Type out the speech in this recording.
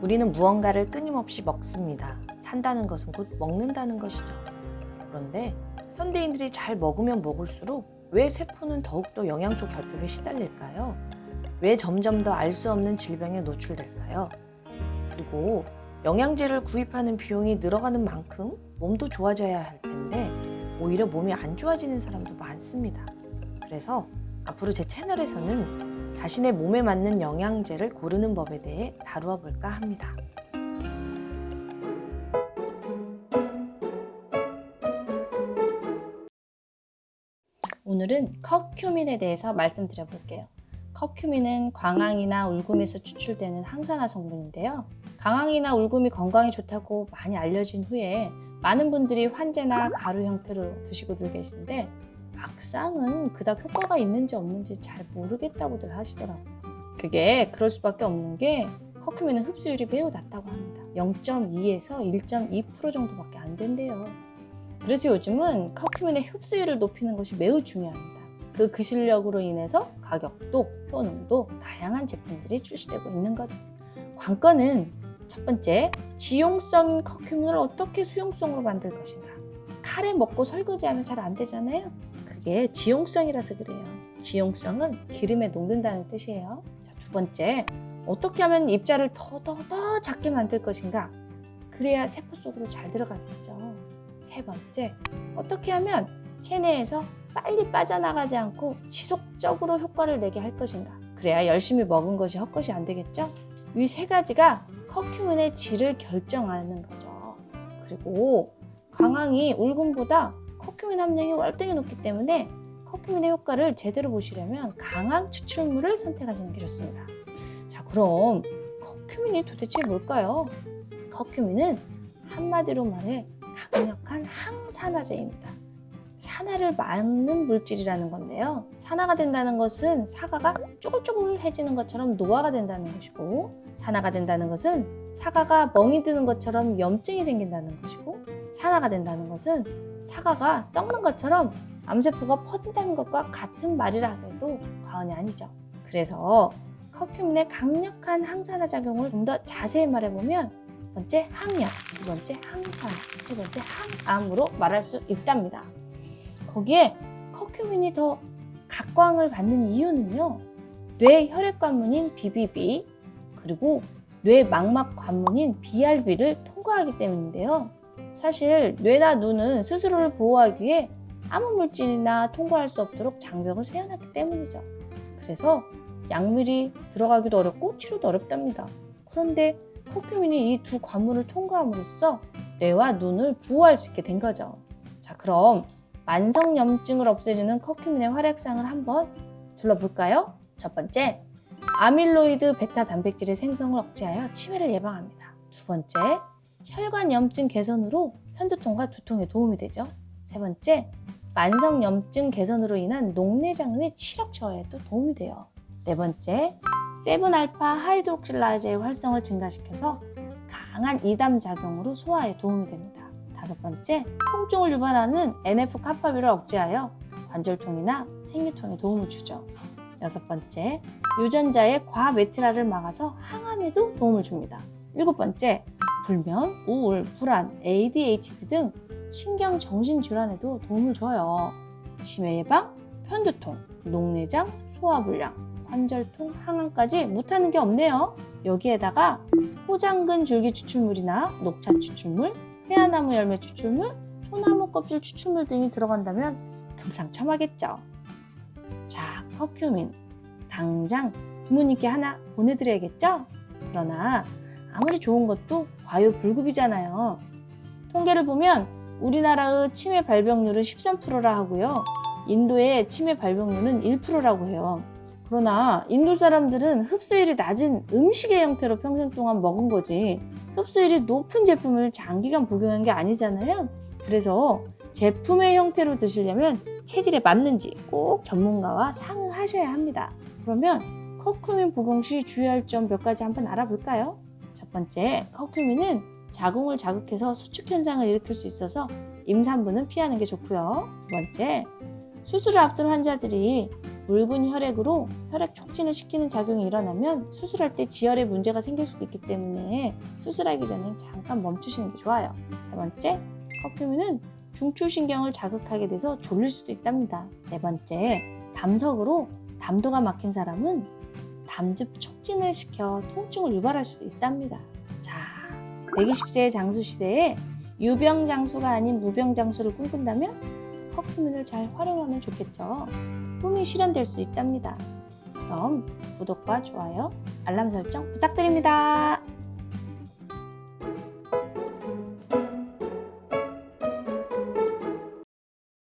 우리는 무언가를 끊임없이 먹습니다. 산다는 것은 곧 먹는다는 것이죠. 그런데 현대인들이 잘 먹으면 먹을수록 왜 세포는 더욱더 영양소 결핍에 시달릴까요? 왜 점점 더 알 수 없는 질병에 노출될까요? 그리고 영양제를 구입하는 비용이 늘어가는 만큼 몸도 좋아져야 할 텐데 오히려 몸이 안 좋아지는 사람도 많습니다. 그래서 앞으로 제 채널에서는 자신의 몸에 맞는 영양제를 고르는 법에 대해 다루어 볼까 합니다. 오늘은 커큐민에 대해서 말씀드려 볼게요. 커큐민은 광항이나 울금에서 추출되는 항산화 성분인데요. 강황이나 울금이 건강에 좋다고 많이 알려진 후에 많은 분들이 환제나 가루 형태로 드시고들 계신데 막상은 그닥 효과가 있는지 없는지 잘 모르겠다고들 하시더라고요. 그게 그럴 수밖에 없는 게 커큐민은 흡수율이 매우 낮다고 합니다. 0.2에서 1.2% 정도밖에 안 된대요. 그래서 요즘은 커큐민의 흡수율을 높이는 것이 매우 중요합니다. 그 그 실력으로 인해서 가격도 효능도 다양한 제품들이 출시되고 있는 거죠. 관건은 첫 번째, 지용성인 커큐민을 어떻게 수용성으로 만들 것인가. 카레 먹고 설거지하면 잘 안 되잖아요. 그게 지용성이라서 그래요. 지용성은 기름에 녹는다는 뜻이에요. 자, 두 번째, 어떻게 하면 입자를 더 더 더 작게 만들 것인가. 그래야 세포 속으로 잘 들어가겠죠. 세 번째, 어떻게 하면 체내에서 빨리 빠져나가지 않고 지속적으로 효과를 내게 할 것인가. 그래야 열심히 먹은 것이 헛것이 안 되겠죠? 이 세 가지가 커큐민의 질을 결정하는 거죠. 그리고 강황이 울금보다 커큐민 함량이 월등히 높기 때문에 커큐민의 효과를 제대로 보시려면 강황 추출물을 선택하시는 게 좋습니다. 자, 그럼 커큐민이 도대체 뭘까요? 커큐민은 한마디로 말해 강력한 항산화제입니다. 산화를 막는 물질이라는 건데요. 산화가 된다는 것은 사과가 쪼글쪼글해지는 것처럼 노화가 된다는 것이고 산화가 된다는 것은 사과가 멍이 드는 것처럼 염증이 생긴다는 것이고 산화가 된다는 것은 사과가 썩는 것처럼 암세포가 퍼진다는 것과 같은 말이라 해도 과언이 아니죠. 그래서 커큐민의 강력한 항산화 작용을 좀 더 자세히 말해보면 첫 번째 항염, 두 번째 항산화, 세 번째 항암으로 말할 수 있답니다. 거기에 커큐민이 더 각광을 받는 이유는요. 뇌 혈액 관문인 BBB 그리고 뇌 망막 관문인 BRB를 통과하기 때문인데요. 사실 뇌나 눈은 스스로를 보호하기 위해 아무 물질이나 통과할 수 없도록 장벽을 세워놨기 때문이죠. 그래서 약물이 들어가기도 어렵고 치료도 어렵답니다. 그런데 커큐민이 이 두 관문을 통과함으로써 뇌와 눈을 보호할 수 있게 된 거죠. 자, 그럼 만성염증을 없애주는 커큐민의 활약상을 한번 둘러볼까요? 첫 번째, 아밀로이드 베타 단백질의 생성을 억제하여 치매를 예방합니다. 두 번째, 혈관 염증 개선으로 편두통과 두통에 도움이 되죠. 세 번째, 만성 염증 개선으로 인한 녹내장의 치력 저하에도 도움이 돼요. 네 번째, 세븐알파 하이드록실라제의 활성을 증가시켜서 강한 이담 작용으로 소화에 도움이 됩니다. 다섯 번째, 통증을 유발하는 NF-카파비를 억제하여 관절통이나 생리통에 도움을 주죠. 여섯 번째, 유전자의 과메티라를 막아서 항암에도 도움을 줍니다. 일곱 번째, 불면, 우울, 불안, ADHD 등 신경 정신 질환에도 도움을 줘요. 치매 예방, 편두통, 녹내장, 소화불량, 관절통, 항암까지 못하는 게 없네요. 여기에다가 포장근 줄기 추출물이나 녹차 추출물, 회화나무 열매 추출물, 소나무 껍질 추출물 등이 들어간다면 금상첨화겠죠. 자, 커큐민. 당장 부모님께 하나 보내드려야겠죠? 그러나 아무리 좋은 것도 과요불급이잖아요. 통계를 보면 우리나라의 치매 발병률은 13%라 하고요. 인도의 치매 발병률은 1%라고 해요. 그러나 인도 사람들은 흡수율이 낮은 음식의 형태로 평생 동안 먹은 거지 흡수율이 높은 제품을 장기간 복용한 게 아니잖아요. 그래서 제품의 형태로 드시려면 체질에 맞는지 꼭 전문가와 상의하셔야 합니다. 그러면 커큐민 복용 시 주의할 점 몇 가지 한번 알아볼까요? 첫 번째, 커큐민은 자궁을 자극해서 수축 현상을 일으킬 수 있어서 임산부는 피하는 게 좋고요. 두 번째, 수술을 앞둔 환자들이 묽은 혈액으로 혈액 촉진을 시키는 작용이 일어나면 수술할 때 지혈에 문제가 생길 수도 있기 때문에 수술하기 전에 잠깐 멈추시는 게 좋아요. 세 번째, 커큐민은 중추신경을 자극하게 돼서 졸릴 수도 있답니다. 네 번째, 담석으로 담도가 막힌 사람은 담즙 촉진을 시켜 통증을 유발할 수도 있답니다. 자, 120세의 장수 시대에 유병 장수가 아닌 무병 장수를 꿈꾼다면 커큐민을 잘 활용하면 좋겠죠. 꿈이 실현될 수 있답니다. 그럼 구독과 좋아요, 알람 설정 부탁드립니다.